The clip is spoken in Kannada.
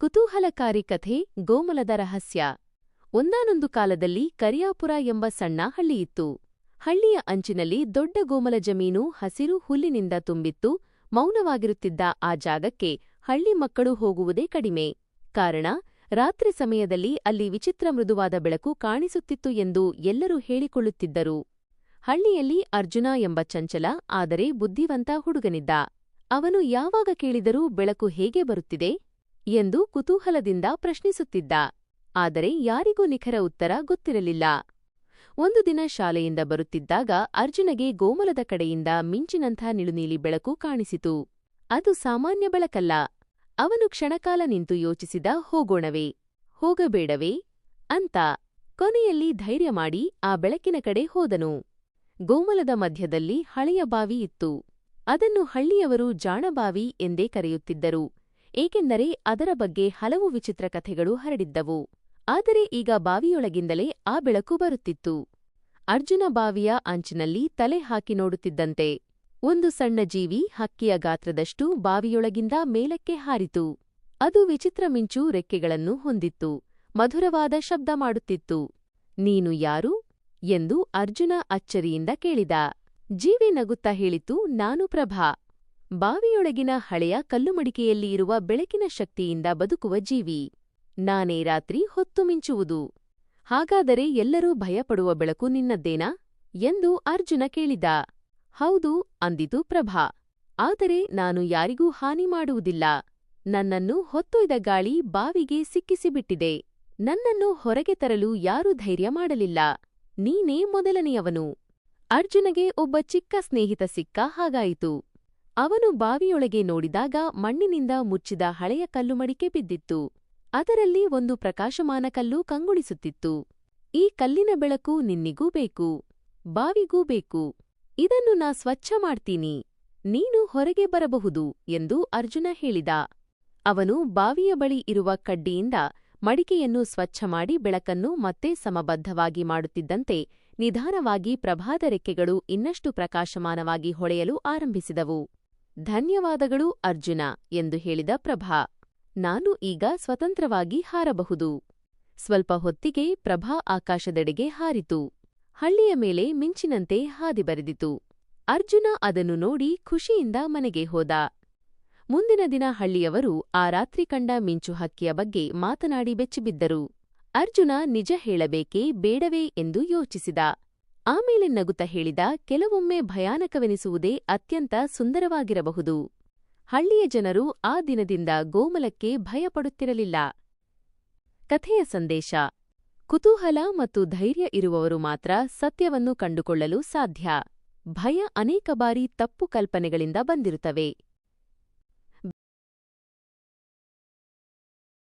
ಕುತೂಹಲಕಾರಿ ಕಥೆ ಗೋಮಲದ ರಹಸ್ಯ. ಒಂದಾನೊಂದು ಕಾಲದಲ್ಲಿ ಕರಿಯಾಪುರ ಎಂಬ ಸಣ್ಣ ಹಳ್ಳಿಯಿತ್ತು ಹಳ್ಳಿಯ ಅಂಚಿನಲ್ಲಿ ದೊಡ್ಡ ಗೋಮಲ ಜಮೀನು ಹಸಿರು ಹುಲ್ಲಿನಿಂದ ತುಂಬಿತ್ತು. ಮೌನವಾಗಿರುತ್ತಿದ್ದ ಆ ಜಾಗಕ್ಕೆ ಹಳ್ಳಿ ಮಕ್ಕಳು ಹೋಗುವುದೇ ಕಡಿಮೆ. ಕಾರಣ, ರಾತ್ರಿ ಸಮಯದಲ್ಲಿ ಅಲ್ಲಿ ವಿಚಿತ್ರ ಮೃದುವಾದ ಬೆಳಕು ಕಾಣಿಸುತ್ತಿತ್ತು ಎಂದು ಎಲ್ಲರೂ ಹೇಳಿಕೊಳ್ಳುತ್ತಿದ್ದರು. ಹಳ್ಳಿಯಲ್ಲಿ ಅರ್ಜುನ ಎಂಬ ಚಂಚಲ, ಆದರೆ ಬುದ್ಧಿವಂತ ಹುಡುಗನಿದ್ದ. ಅವನು ಯಾವಾಗ ಕೇಳಿದರೂ ಬೆಳಕು ಹೇಗೆ ಬರುತ್ತಿದೆ? ಎಂದು ಕುತೂಹಲದಿಂದ ಪ್ರಶ್ನಿಸುತ್ತಿದ್ದ. ಆದರೆ ಯಾರಿಗೂ ನಿಖರ ಉತ್ತರ ಗೊತ್ತಿರಲಿಲ್ಲ. ಒಂದು ದಿನ ಶಾಲೆಯಿಂದ ಬರುತ್ತಿದ್ದಾಗ ಅರ್ಜುನಗೆ ಗೋಮಲದ ಕಡೆಯಿಂದ ಮಿಂಚಿನಂಥ ನಿಳುನೀಲಿ ಬೆಳಕು ಕಾಣಿಸಿತು. ಅದು ಸಾಮಾನ್ಯ ಬೆಳಕಲ್ಲ. ಅವನು ಕ್ಷಣಕಾಲ ನಿಂತು ಯೋಚಿಸಿದ, ಹೋಗೋಣವೇ, ಹೋಗಬೇಡವೇ ಅಂತ ಕೊನೆಯಲ್ಲಿ ಧೈರ್ಯ ಮಾಡಿ ಆ ಬೆಳಕಿನ ಕಡೆ ಹೋದನು. ಗೋಮಲದ ಮಧ್ಯದಲ್ಲಿ ಹಳೆಯ ಬಾವಿ ಇತ್ತು. ಅದನ್ನು ಹಳ್ಳಿಯವರು ಜಾಣಬಾವಿ ಎಂದೇ ಕರೆಯುತ್ತಿದ್ದರು. ಏಕೆಂದರೆ ಅದರ ಬಗ್ಗೆ ಹಲವು ವಿಚಿತ್ರ ಕಥೆಗಳು ಹರಡಿದ್ದವು. ಆದರೆ ಈಗ ಬಾವಿಯೊಳಗಿಂದಲೇ ಆ ಬೆಳಕು ಬರುತ್ತಿತ್ತು. ಅರ್ಜುನ ಬಾವಿಯ ಅಂಚಿನಲ್ಲಿ ತಲೆ ಹಾಕಿ ನೋಡುತ್ತಿದ್ದಂತೆ ಒಂದು ಸಣ್ಣ ಜೀವಿ ಹಕ್ಕಿಯ ಗಾತ್ರದಷ್ಟು ಬಾವಿಯೊಳಗಿಂದ ಮೇಲಕ್ಕೆ ಹಾರಿತು. ಅದು ವಿಚಿತ್ರ ಮಿಂಚು ರೆಕ್ಕೆಗಳನ್ನು ಹೊಂದಿತ್ತು. ಮಧುರವಾದ ಶಬ್ದ ಮಾಡುತ್ತಿತ್ತು. ನೀನು ಯಾರು? ಎಂದು ಅರ್ಜುನ ಅಚ್ಚರಿಯಿಂದ ಕೇಳಿದ. ಜೀವಿ ನಗುತ್ತಾ ಹೇಳಿತು, ನಾನು ಪ್ರಭಾ. ಬಾವಿಯೊಳಗಿನ ಹಳೆಯ ಕಲ್ಲುಮಡಿಕೆಯಲ್ಲಿ ಇರುವ ಬೆಳಕಿನ ಶಕ್ತಿಯಿಂದ ಬದುಕುವ ಜೀವಿ. ನಾನೇ ರಾತ್ರಿ ಹೊತ್ತು ಮಿಂಚುವುದು. ಹಾಗಾದರೆ ಎಲ್ಲರೂ ಭಯಪಡುವ ಬೆಳಕು ನಿನ್ನದ್ದೇನಾ? ಎಂದು ಅರ್ಜುನ ಕೇಳಿದ. ಹೌದು, ಅಂದಿತು ಪ್ರಭಾ. ಆದರೆ ನಾನು ಯಾರಿಗೂ ಹಾನಿ ಮಾಡುವುದಿಲ್ಲ. ನನ್ನನ್ನು ಹೊತ್ತೊಯ್ದ ಗಾಳಿ ಬಾವಿಗೆ ಸಿಕ್ಕಿಸಿಬಿಟ್ಟಿದೆ. ನನ್ನನ್ನು ಹೊರಗೆ ತರಲು ಯಾರೂ ಧೈರ್ಯ ಮಾಡಲಿಲ್ಲ. ನೀನೇ ಮೊದಲನೆಯವನು. ಅರ್ಜುನಗೆ ಒಬ್ಬ ಚಿಕ್ಕ ಸ್ನೇಹಿತ ಸಿಕ್ಕ ಹಾಗಾಯಿತು. ಅವನು ಬಾವಿಯೊಳಗೆ ನೋಡಿದಾಗ ಮಣ್ಣಿನಿಂದ ಮುಚ್ಚಿದ ಹಳೆಯ ಕಲ್ಲುಮಡಿಕೆ ಬಿದ್ದಿತ್ತು. ಅದರಲ್ಲಿ ಒಂದು ಪ್ರಕಾಶಮಾನ ಕಲ್ಲು ಕಂಗೊಳಿಸುತ್ತಿತ್ತು. ಈ ಕಲ್ಲಿನ ಬೆಳಕು ನಿನ್ನಿಗೂ ಬೇಕು, ಬಾವಿಗೂ ಬೇಕು. ಇದನ್ನು ನಾ ಸ್ವಚ್ಛ ಮಾಡ್ತೀನಿ, ನೀನು ಹೊರಗೆ ಬರಬಹುದು ಎಂದು ಅರ್ಜುನ ಹೇಳಿದ. ಅವನು ಬಾವಿಯ ಬಳಿ ಇರುವ ಕಡ್ಡಿಯಿಂದ ಮಡಿಕೆಯನ್ನು ಸ್ವಚ್ಛ ಮಾಡಿ ಬೆಳಕನ್ನು ಮತ್ತೆ ಸಮಬದ್ಧವಾಗಿ ಮಾಡುತ್ತಿದ್ದಂತೆ ನಿಧಾನವಾಗಿ ಪ್ರಭಾದ ರೆಕ್ಕೆಗಳು ಇನ್ನಷ್ಟು ಪ್ರಕಾಶಮಾನವಾಗಿ ಹೊಳೆಯಲು ಆರಂಭಿಸಿದವು. ಧನ್ಯವಾದಗಳು ಅರ್ಜುನ ಎಂದು ಹೇಳಿದ ಪ್ರಭಾ. ನಾನು ಈಗ ಸ್ವತಂತ್ರವಾಗಿ ಹಾರಬಹುದು. ಸ್ವಲ್ಪ ಹೊತ್ತಿಗೆ ಪ್ರಭಾ ಆಕಾಶದೆಡೆಗೆ ಹಾರಿತು. ಹಳ್ಳಿಯ ಮೇಲೆ ಮಿಂಚಿನಂತೆ ಹಾದಿ ಬರೆದಿತು. ಅರ್ಜುನ ಅದನ್ನು ನೋಡಿ ಖುಷಿಯಿಂದ ಮನೆಗೆ ಹೋದ. ಮುಂದಿನ ದಿನ ಹಳ್ಳಿಯವರು ಆ ರಾತ್ರಿ ಕಂಡ ಮಿಂಚು ಹಕ್ಕಿಯ ಬಗ್ಗೆ ಮಾತನಾಡಿ ಬೆಚ್ಚಿಬಿದ್ದರು. ಅರ್ಜುನ ನಿಜ ಹೇಳಬೇಕೇ ಬೇಡವೇ ಎಂದು ಯೋಚಿಸಿದ. ಆಮೇಲೆ ನಗುತ್ತ ಹೇಳಿದ ಕೆಲವೊಮ್ಮೆ ಭಯಾನಕವೆನಿಸುವುದೇ ಅತ್ಯಂತ ಸುಂದರವಾಗಿರಬಹುದು. ಹಳ್ಳಿಯ ಜನರು ಆ ದಿನದಿಂದ ಗೋಮಲಕ್ಕೆ ಭಯಪಡುತ್ತಿರಲಿಲ್ಲ. ಕಥೆಯ ಸಂದೇಶ, ಕುತೂಹಲ ಮತ್ತು ಧೈರ್ಯ ಇರುವವರು ಮಾತ್ರ ಸತ್ಯವನ್ನು ಕಂಡುಕೊಳ್ಳಲು ಸಾಧ್ಯ. ಭಯ ಅನೇಕ ಬಾರಿ ತಪ್ಪು ಕಲ್ಪನೆಗಳಿಂದ ಬಂದಿರುತ್ತವೆ.